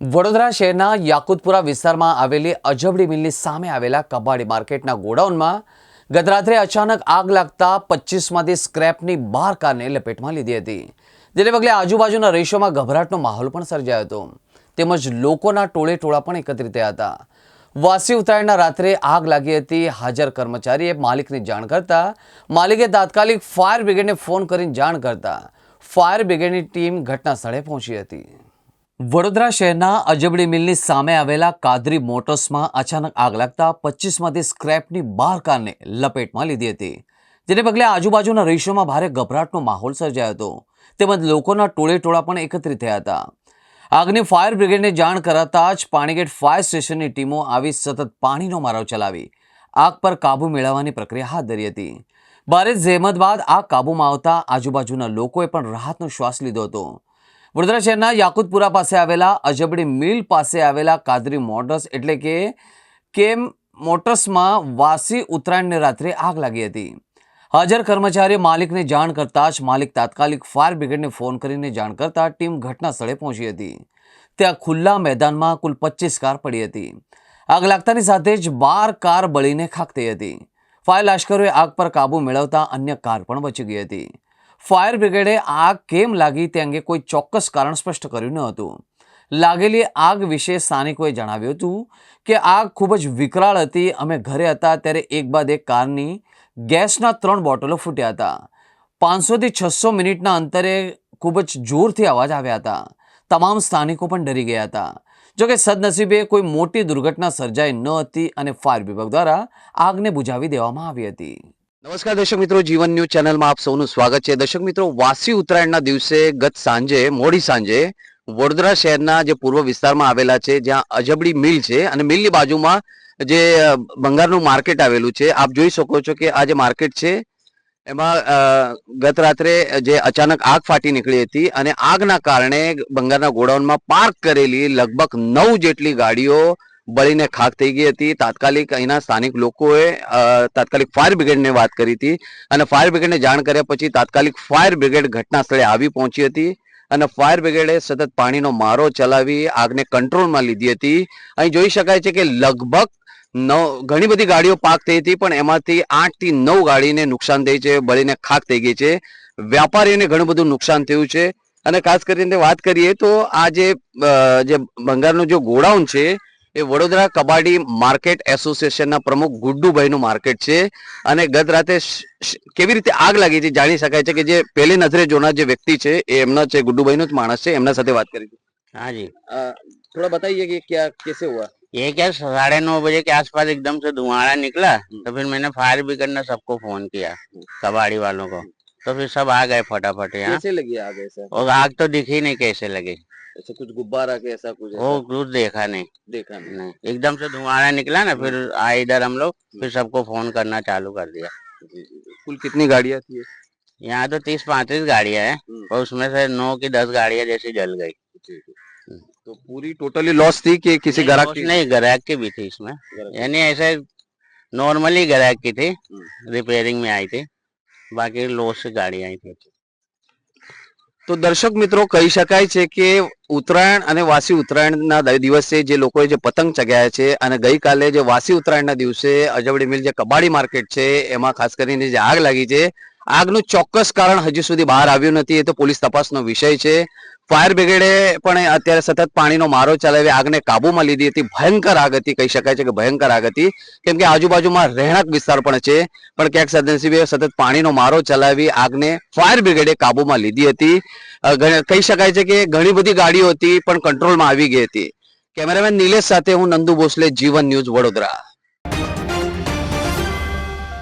વડોદરા શહેરના યાકુતપુરા વિસ્તારમાં આવેલી અજબડી મિલની સામે આવેલા કબાડી માર્કેટના ગોડાઉનમાં ગત રાત્રે અચાનક આગ લાગતા પચીસમાંથી સ્ક્રેપની બાર કારને લપેટમાં લીધી હતી. જેને પગલે આજુબાજુના રેશોમાં ગભરાટનો માહોલ પણ સર્જાયો હતો. તેમજ લોકોના ટોળે ટોળા પણ એકત્રિત થયા હતા. વાસી ઉત્તરાયણના રાત્રે આગ લાગી હતી. હાજર કર્મચારીએ માલિકની જાણ કરતા માલિકે તાત્કાલિક ફાયર બ્રિગેડને ફોન કરીને જાણ કરતા ફાયર બ્રિગેડની ટીમ ઘટના સ્થળે પહોંચી હતી. વડોદરા શહેરના અજબડી મિલની સામે આવેલા કાદરી મોટર્સમાં અચાનક આગ લાગતા પચીસમાંથી સ્ક્રેપની બાર કારને લપેટમાં લીધી હતી. જેને પગલે આજુબાજુના રહીશોમાં ભારે ગભરાટનો માહોલ સર્જાયો હતો. તેમજ લોકોના ટોળે ટોળા પણ એકત્રિત થયા હતા. આગની ફાયર બ્રિગેડને જાણ કરાતા જ પાણીગેટ ફાયર સ્ટેશનની ટીમો આવી સતત પાણીનો મારો ચલાવી આગ પર કાબૂ મેળવવાની પ્રક્રિયા હાથ ધરી હતી. ભારે જહેમત બાદ આગ કાબૂમાં આવતા આજુબાજુના લોકોએ પણ રાહતનો શ્વાસ લીધો હતો. વડોદરા શહેરના યાકુતપુરા પાસે આવેલા અજબડી મિલ પાસે આવેલા કાદરી મોટર્સ એટલે કે કેમ મોટર્સમાં વાસી ઉત્તરાયણને રાત્રે આગ લાગી હતી. હાજર કર્મચારીએ માલિકને જાણ કરતાં જ માલિક તાત્કાલિક ફાયર બ્રિગેડને ફોન કરીને જાણ કરતાં ટીમ ઘટના સ્થળે પહોંચી હતી. ત્યાં ખુલ્લા મેદાનમાં કુલ પચીસ કાર પડી હતી. આગ લાગતાની સાથે જ બાર કાર બળીને ખાક થઈ હતી. ફાયર લાશ્કરોએ આગ પર કાબૂ મેળવતા અન્ય કાર પણ બચી ગઈ હતી. ફાયર બ્રિગેડે આગ કેમ લાગી તે અંગે કોઈ ચોક્કસ કારણ સ્પષ્ટ કર્યું ન હતું. લાગેલી આગ વિશે સ્થાનિકોએ જણાવ્યું હતું કે આગ ખૂબ જ વિકરાળ હતી. અમે ઘરે હતા ત્યારે એક બાદ એક કારની ગેસના ત્રણ બોટલો ફૂટ્યા હતા. પાંચસોથી છસો મિનિટના અંતરે ખૂબ જ જોરથી અવાજ આવ્યા હતા. તમામ સ્થાનિકો પણ ડરી ગયા હતા. જોકે સદનસીબે કોઈ મોટી દુર્ઘટના સર્જાઈ ન હતી અને ફાયર વિભાગ દ્વારા આગને બુઝાવી દેવામાં આવી હતી. નમસ્કાર દર્શક મિત્રો, જીવન ન્યૂઝ ચેનલમાં આપ સૌનું સ્વાગત છે. દર્શક મિત્રો, વાસી ઉત્તરાયણના દિવસે ગત સાંજે, મોડી સાંજે વડોદરા શહેરના જે પૂર્વ વિસ્તારમાં આવેલા છે, જ્યાં અજબડી મિલ છે અને મિલની બાજુમાં જે બંગારનું માર્કેટ આવેલું છે. આપ જોઈ શકો છો કે આ જે માર્કેટ છે, એમાં ગત રાત્રે જે અચાનક આગ ફાટી નીકળી હતી અને આગના કારણે બંગારના ગોડાઉનમાં પાર્ક કરેલી લગભગ નવ જેટલી ગાડીઓ બળીને ખાક થઈ ગઈ હતી. તાત્કાલિક અહીંના સ્થાનિક લોકોએ તાત્કાલિક ફાયર બ્રિગેડને વાત કરી હતી અને ફાયર બ્રિગેડને જાણ કર્યા પછી તાત્કાલિક ફાયર બ્રિગેડ ઘટના સ્થળે આવી પહોંચી હતી અને ફાયર બ્રિગેડે સતત પાણીનો મારો ચલાવી આગને કંટ્રોલમાં લીધી હતી. અહીં જોઈ શકાય છે કે લગભગ નવ, ઘણી બધી ગાડીઓ પાક થઈ હતી, પણ એમાંથી આઠથી નવ ગાડીને નુકસાન થઈ છે, બળીને ખાક થઈ ગઈ છે. વ્યાપારીઓને ઘણું બધું નુકસાન થયું છે. અને ખાસ કરીને વાત કરીએ તો આ જે બંગાળનું જે ગોડાઉન છે એ વડોદરા કબાડી માર્કેટ એસોસિએશનના પ્રમુખ ગુડ્ડુભાઈનું માર્કેટ છે. અને ગત રાતે કેવી રીતે આગ લાગી છે જાણી શકાય છે કે જે પહેલી નજરે જોનાર જે વ્યક્તિ છે એ એમનો છે ગુડ્ડુભાઈનો જ માણસ છે એમના સાથે વાત કરી हाँ जी થોડા બતાઈએ કે ક્યાં કેસે હુઆ? ये क्या साढ़े नौ बजे के आसपास एकदम से धुआड़ा निकला तो फिर मैंने फायर ब्रिगेड ने सबको फोन किया कबाड़ी वालों તો तो फिर सब आ गए फटाफट यहाँ कैसे लगी आग ऐसे और आग तो दिखी नहीं कैसे लगी ऐसा कुछ गुब्बारा के ऐसा कुछ वो कुछ देखा नहीं। देखा नहीं। नहीं एकदम से धुआँ निकला ना फिर आए इधर हम लोग फिर सबको फ़ोन करना चालू कर दिया। कुल कितनी गाड़ियाँ थी यहाँ तो तीस पैंतीस गाड़ियाँ हैं हम्म। और उसमें से नौ की दस गाड़ियाँ जैसी जल गई। तो पूरी टोटली लॉस थी कि किसी ग्राहक की? नहीं ग्राहक की भी थी इसमें। यानी ऐसे नॉर्मली ग्राहक की थी रिपेयरिंग में आई थी बाकी लॉस से गाड़ी आई थी। તો દર્શક મિત્રો કહી શકાય છે કે ઉત્તરાયણ અને વાસી ઉત્તરાયણના દિવસે જે લોકોએ જે પતંગ ચગાયા છે અને ગઈકાલે જે વાસી ઉત્તરાયણના દિવસે અજવડી મિલ જે કબાડી માર્કેટ છે એમાં ખાસ કરીને જે આગ લાગી છે, આગનું ચોક્કસ કારણ હજુ સુધી બહાર આવ્યું નથી, એ તો પોલીસ તપાસનો વિષય છે. ફાયર બ્રિગેડે પણ અત્યારે સતત પાણીનો મારો ચલાવી આગને કાબુમાં લીધી હતી. ભયંકર આગ હતી, કહી શકાય છે કે ભયંકર આગ હતી. કેમ કે આજુબાજુમાં રહેણાંક વિસ્તાર પણ છે, પણ ક્યાંક સદનસીબે સતત પાણીનો મારો ચલાવી આગને ફાયર બ્રિગેડે કાબુમાં લીધી હતી. કહી શકાય છે કે ઘણી બધી ગાડીઓ હતી, પણ કંટ્રોલમાં આવી ગઈ હતી. કેમેરામેન નિલેશ સાથે હું નંદુ ભોસલે, જીવન ન્યૂઝ વડોદરા.